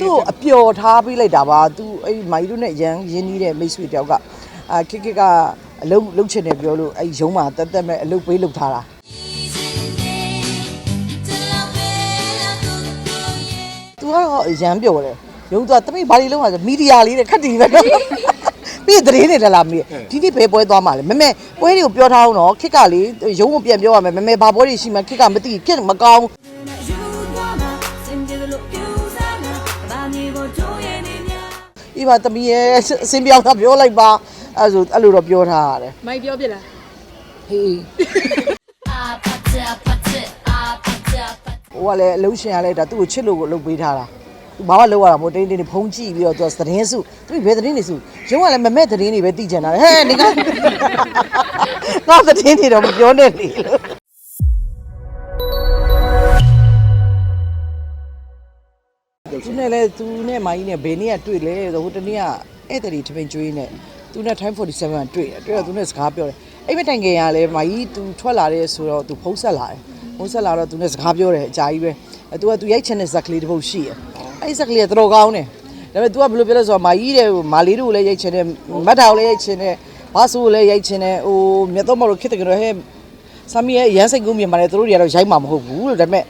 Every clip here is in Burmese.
သူ့ကိုအပျော်ထားပေးလိုက်တာပါသူအဲ့မိုင်းတို့နဲ့ရန်ရင်းနှီးတဲ့မိတ်ဆွေတယောက်ကအာခက်ခက်ကအလုံးလုံးချင်တယ်ပြောလို့အဲ့ရုံးမှာတက်တက်မဲ့အလုပ်ပေးလုပ်ထားတာသူကတော့ရမ်းပြော်တယ်ရုံးသူကတမိဘာလေးလုံးမှာဆိုမီဒီယာလေးတဲ့ခက်တီပဲနော်ပြီးသတင်းတွေတက်လာမေးဒီနေ့ဘယ်ပွဲသွားမှာလဲမမေပွဲတွေကိုပြောထားအောင်နော်ခက်ကလေရုံးကိုပြန်ပြောရမယ်မမေဘာပွဲတွေရှိမှခက်ကမသိခက်မကောင်း ဒီမှာတမီးရဲ့အစင်ပြောင်းတာပြောလိုက်ပါအဲ့ဆိုအဲ့လိုတော့ပြောထားရတယ်မိုက်ပြောပြလားဟေးဟိုကလည်းအလုံးရှင်ရလိုက်တာသူ့ကိုချစ်လို့ကိုလုပ်ပေးထားတာသူဘာမှလုပ်ရတာမဟုတ်တင်းတင်းဖုံးကြည့်ပြီးတော့သူကသတင်းစုသူဘယ်သတင်းတွေစုရုံးကလည်းမမဲ့သတင်းတွေပဲသိကြတာဟဲ့နေကငါသတင်းတွေတော့မပြောနဲ့လေလို့ သူနဲ့လဲသူနဲ့မိုင်းနဲ့ဘယ်နေ့ကတွေ့လဲဆိုဟိုတနေ့ကဧည့်သည်ထမင်းကျွေးနဲ့သူနဲ့ time 47ကတွေ့တယ်တွေ့တော့သူနဲ့စကားပြောတယ်အဲ့မတိုင်ခင်ကလည်းမိုင်းသူထွက်လာတဲ့ဆိုတော့သူဖုံးဆက်လာတယ်ဖုံးဆက်လာတော့သူနဲ့စကားပြောတယ်အကြာကြီးပဲအဲသူကသူရိုက်ချင်တဲ့ဇက်ကလေးတစ်ပုတ်ရှိတယ်အဲ့ဒီဇက်ကလေးကတော်တော်ကောင်းတယ်ဒါပေမဲ့ तू ကဘယ်လိုပြောလဲဆိုတော့မာကြီးတဲ့မာလေးတို့ကိုလည်းရိုက်ချင်တယ်မတ်တာကိုလည်းရိုက်ချင်တယ်ဘာဆိုကိုလည်းရိုက်ချင်တယ်ဟိုမြတ်တော့မလို့ခစ်တယ်ကတော့ဟဲ့ဆာမီရဲ့ရန်စိတ်ကူးမြင်ပါတယ်သူတို့တွေကတော့ရိုက်မှာမဟုတ်ဘူးလို့ဒါပေမဲ့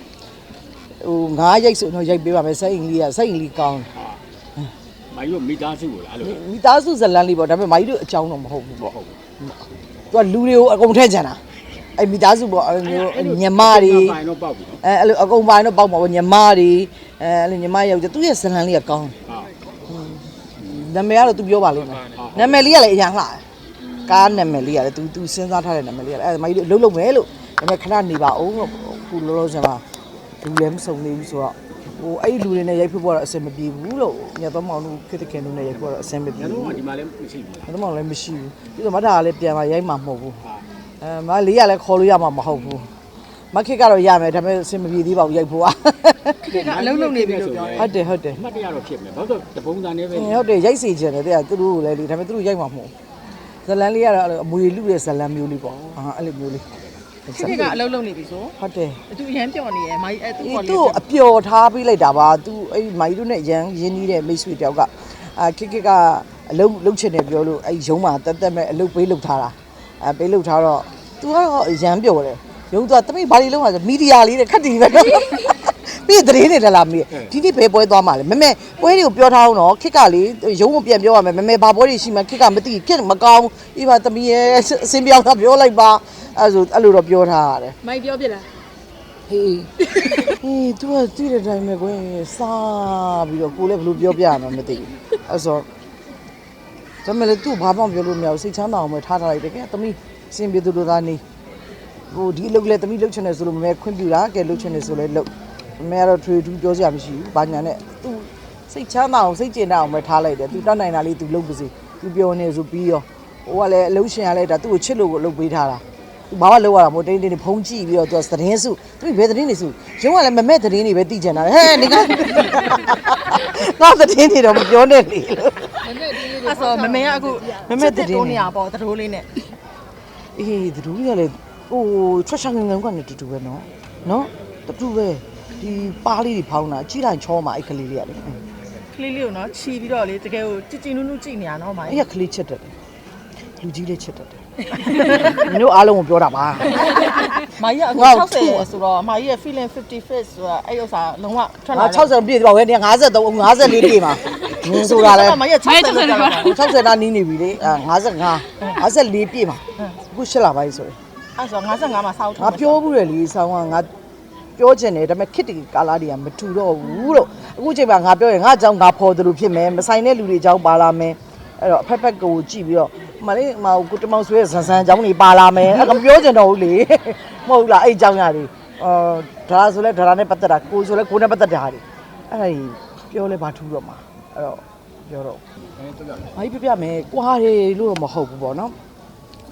ဟိုငါးရိုက်ဆိုတော့ရိုက်ပေးပါမယ်စိတ်အင်္ဂလိပ်ကစိတ်အင်္ဂလိပ်ကောင်း မိုင်းတို့မိသားစုကိုလားအဲ့လို တယ်မိသားစုဇလန်းလေးပေါ့ဒါပေမဲ့မာကြီးတို့အကြောင်းတော့မဟုတ်ဘူးပေါ့ ဟုတ်ဘူး သူကလူတွေကိုအကုန်ထည့်ချင်တာအဲ့မိသားစုပေါ့အဲ့လိုမျိုးညမတွေ ပိုင်တော့ပေါက်ပြီနော် အဲအဲ့လိုအကုန်ပိုင်းတော့ပေါက်မှာပေါ့ညမတွေအဲအဲ့လိုညမယောက်ျားသူရဲ့ဇလန်းလေးကကောင်းတယ် ဟာ နာမည်ကတော့ तू ပြောပါလိမ့်မယ်နာမည်လေးကလည်းအရင်လှတယ်ကားနာမည်လေးကလည်း तू तू စဉ်းစားထားတဲ့နာမည်လေးကလည်းအဲမိုင်းတို့အလုံးလုံးမယ်လို့ဒါပေမဲ့ခဏနေပါအောင်လို့ခုလောလောဆယ်မှာ လူလည်းမစုံသေးဘူးဆိုတော့ဟိုအဲ့ဒီလူတွေနဲ့ရိုက်ဖို့တော့အဆင်မပြေဘူးလို့ညတော့မောင်တို့ခစ်တခင်တို့နဲ့ရိုက်ဖို့တော့အဆင်မပြေညလုံးဘူးကဒီမှာလည်းမရှိဘူးလားညတော့မောင်လည်းမရှိဘူးပြီးတော့မထာကလည်းပြန်มาရိုက်မှာမဟုတ်ဘူးဟာအဲမလေးကလည်းခေါ်လို့ရမှာမဟုတ်ဘူးမခစ်ကတော့ရမယ်ဒါပေမဲ့အဆင်မပြေသေးပါဘူးရိုက်ဖို့ကအလုံးလုံးနေပြီလို့ပြောတယ်ဟုတ်တယ်ဟုတ်တယ်အမှတ်တရတော့ဖြစ်မယ်ဘာလို့တပုံစံနဲ့ပဲဟုတ်တယ်ရိုက်စီခြင်းတယ်တဲ့သူတို့ကိုလည်းလေဒါပေမဲ့သူတို့ရိုက်မှာမဟုတ်ဇလန်လေးကတော့အဲ့လိုအမွေလူရဲ့ဇလန်မျိုးလေးပေါ့ဟာအဲ့လိုမျိုးလေး ခက်ကအလုံးလုံးနေပြီဆိုဟုတ်တယ်သူအရန်ပြော့နေရမိုက်အဲ့သူဒီခေါ်သူ့လေးကိုအပျော်ထားပေးလိုက်တာပါသူအဲ့မိုင်းတို့နဲ့ရန်ရင်းနှီးတဲ့မိတ်ဆွေတယောက်ကအာခက်ခက်ကအလုံးလုံးချင်တယ်ပြောလို့အဲ့ရုံးမှာတက်တက်မဲ့အလုပ်ပေးလုပ်ထားတာအဲပေးလုပ်ထားတော့သူကတော့ရန်ပြော်တယ်ရုံးသူကတမိဘာလေးလုံးမှာဆိုမီဒီယာလေးတဲ့ခက်တီပဲနော် ပြီးသတင်းတွေတက်လာမေးဒီနေ့ဘယ်ပွဲသွားမှာလဲမမေပွဲတွေကိုပြောထားအောင်နော်ခက်ကလေရုံးကိုပြန်ပြောရမယ်မမေဘာပွဲတွေရှိမှခက်ကမသိခက်မကောင်းဒီမှာတမီးရဲ့အစင်ပြောင်းတာပြောလိုက်ပါအဲ့ဆိုအဲ့လိုတော့ပြောထားရတယ်မိုက်ပြောပြလားဟေးဟေး तू ကသိတဲ့အတိုင်းပဲကွယ်စားပြီးတော့ကိုလည်းဘယ်လိုပြောပြရမှာမသိဘူးအဲ့ဆိုဒါမဲ့လေ तू ဘာမှပြောလို့မရဘူးစိတ်ချမ်းသာအောင်ပဲထားထားလိုက်တယ်ကဲသမီးအစင်ပြေသူတို့သားနေဟိုဒီအလုပ်ကလေးသမီးလုပ်ချင်တယ်ဆိုလို့မမဲခွင့်ပြတာကဲလုပ်ချင်တယ်ဆိုလဲလုပ် အမေကတော့ထွေထူးပြောစရာမရှိဘူးဘာညာနဲ့သူစိတ်ချမ်းသာအောင်စိတ်ကျဉ်တာအောင်ပဲထားလိုက်တယ်သူတတ်နိုင်တာလေးသူလုပ်ပါစေသူပြောနေဆိုပြီးရောဟိုကလည်းအလုံးရှင်ရလိုက်တာသူ့ကိုချစ်လို့ကိုလုပ်ပေးထားတာသူဘာမှလုပ်ရတာမဟုတ်တင်းတင်းဖုံးကြည့်ပြီးတော့သူကသတင်းစုသူဘယ်သတင်းတွေစုရုံးကလည်းမမဲ့သတင်းတွေပဲသိကြတာဟဲ့နေကငါသတင်းတွေတော့မပြောနဲ့လေလို့အဲ့ဆိုမမေကအခုမမေသတင်းတွေနေရပေါ့သတို့လေးနဲ့အေးသတို့ကလည်းဟိုထွက်ရှာငငငကနေတူတူပဲနော်နော်တူတူပဲ ဒီပါးလေးတွေဖောင်းတာကြီးတိုင်းချောမှာအဲ့ကလေးလေးရတယ်ကလေးလေးကိုနော်ခြီးပြီးတော့လေတကယ်ကိုကြည်ကြည်နူးနူးကြည့်နေရနော်မိုက်အဲ့ကကလေးချစ်တယ်လူကြီးလေးချစ်တယ်မင်းတို့အားလုံးကိုပြောတာပါမိုက်ကအခုငါ့ကို60ဆိုတော့မိုက်ရဲ့ feeling 50 face ဆိုတာအဲ့ဥစ္စာလုံးဝထွက်လာငါ60ပြည့်သွားပဲနေ53 54ပြည့်မှာငင်းဆိုတာလဲမိုက်ရဲ့60လောက်တော့60တာနီးနေပြီလေအာ55 54ပြည့်မှာအခုရှစ်လာပါပြီဆိုရင်အဲ့ဆို55မှာစောက်ငါပြောဘူးတယ်လေဆောင်းကငါ ပြောချင်တယ်ဒါပေမဲ့ခစ်တီကာလာတွေကမထူတော့ဘူးလို့အခုချိန်မှာငါပြောရင်ငါအကြောင်းငါဖော်သလိုဖြစ်မယ်မဆိုင်တဲ့လူတွေအကြောင်းပါလာမယ်အဲ့တော့အဖက်ဖက်ကိုကြည့်ပြီးတော့မလေးမကိုကိုတမောင်ဆွဲဇန်ဇန်အကြောင်းတွေပါလာမယ်အဲ့ကမပြောချင်တော့ဘူးလေမဟုတ်လားအဲ့အကြောင်းရတယ်အော်ဒါဆိုလဲဒါနဲ့ပတ်သက်တာကိုဆိုလဲကိုနဲ့ပတ်သက်တာဟာတွေအဲ့ဒါကြီးပြောလဲဘာထူတော့မှာအဲ့တော့ပြောတော့အဲတော်တော်။ဘာကြီးပြပြမယ်။ကွာတယ်လို့တော့မဟုတ်ဘူးပေါ့နော်။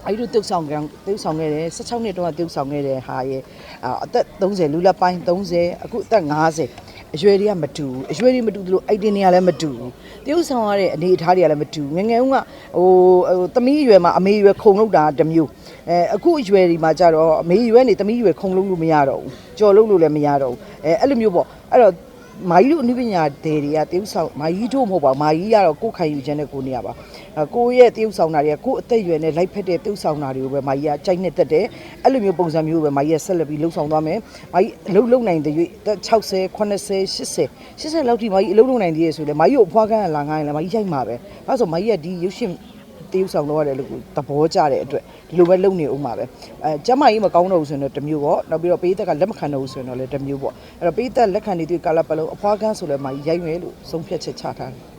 အဲဒီတို့တုတ်ဆောင်ကံတုတ်ဆောင်ခဲ့တယ်16နှစ်တုန်းကတုတ်ဆောင်ခဲ့တဲ့ဟာရဲ့အာအသက်30လူလက်ပိုင်း30အခုအသက်50အရွယ်တွေကမတူဘူးအရွယ်တွေမတူသလိုအိုက်တင်တွေကလည်းမတူဘူးတရုတ်ဆောင်ရတဲ့အနေအထားတွေကလည်းမတူဘူးငယ်ငယ်ကဟိုဟိုသမီးအရွယ်မှာအမေအရွယ်ခုံလောက်တာတစ်မျိုးအဲအခုအရွယ်ဒီမှာကြတော့အမေအရွယ်နေသမီးအရွယ်ခုံလုံးလို့မရတော့ဘူးကြော်လုံးလို့လည်းမရတော့ဘူးအဲအဲ့လိုမျိုးပေါ့အဲ့တော့ မာကြီးတို့အနုပညာဒေတွေကတရုပ်ဆောင်မာကြီးတို့မဟုတ်ပါဘူးမာကြီးကတော့ကိုယ်ခံယူခြင်းနဲ့ကိုနေရပါအဲကိုယ့်ရဲ့တရုပ်ဆောင်တာတွေကကိုယ့်အသက်အရွယ်နဲ့လိုက်ဖက်တဲ့တရုပ်ဆောင်တာတွေကိုပဲမာကြီးကကြိုက်နေတတ်တယ်အဲ့လိုမျိုးပုံစံမျိုးပဲမာကြီးကဆက်လက်ပြီးလှုပ်ဆောင်သွားမယ်မာကြီးအလုပ်လုပ်နိုင်တဲ့ရွေး60 80 80 80လောက်ထိမာကြီးအလုပ်လုပ်နိုင်သေးရဆိုလေမာကြီးကိုအဖွားကန်းလာငားရင်လည်းမာကြီးရိုက်မှာပဲအဲဆိုမာကြီးကဒီရုပ်ရှင်တရုပ်ဆောင်တော့ရတယ်လို့ကိုသဘောကျတဲ့အတွက် ဒီလိုပဲလုပ်နေအောင်ပါပဲအဲကျမကြီးမကောင်းတော့ဘူးဆိုရင်တော့တစ်မျိုးပေါ့နောက်ပြီးတော့ပေးသက်ကလက်မခံတော့ဘူးဆိုရင်တော့လည်းတစ်မျိုးပေါ့အဲ့တော့ပေးသက်လက်ခံနေသူကာလပတ်လုံးအဖွားကန်းဆိုလည်းမာကြီးရိုက်မယ်လို့ဆုံးဖြတ်ချက်ချထားတယ်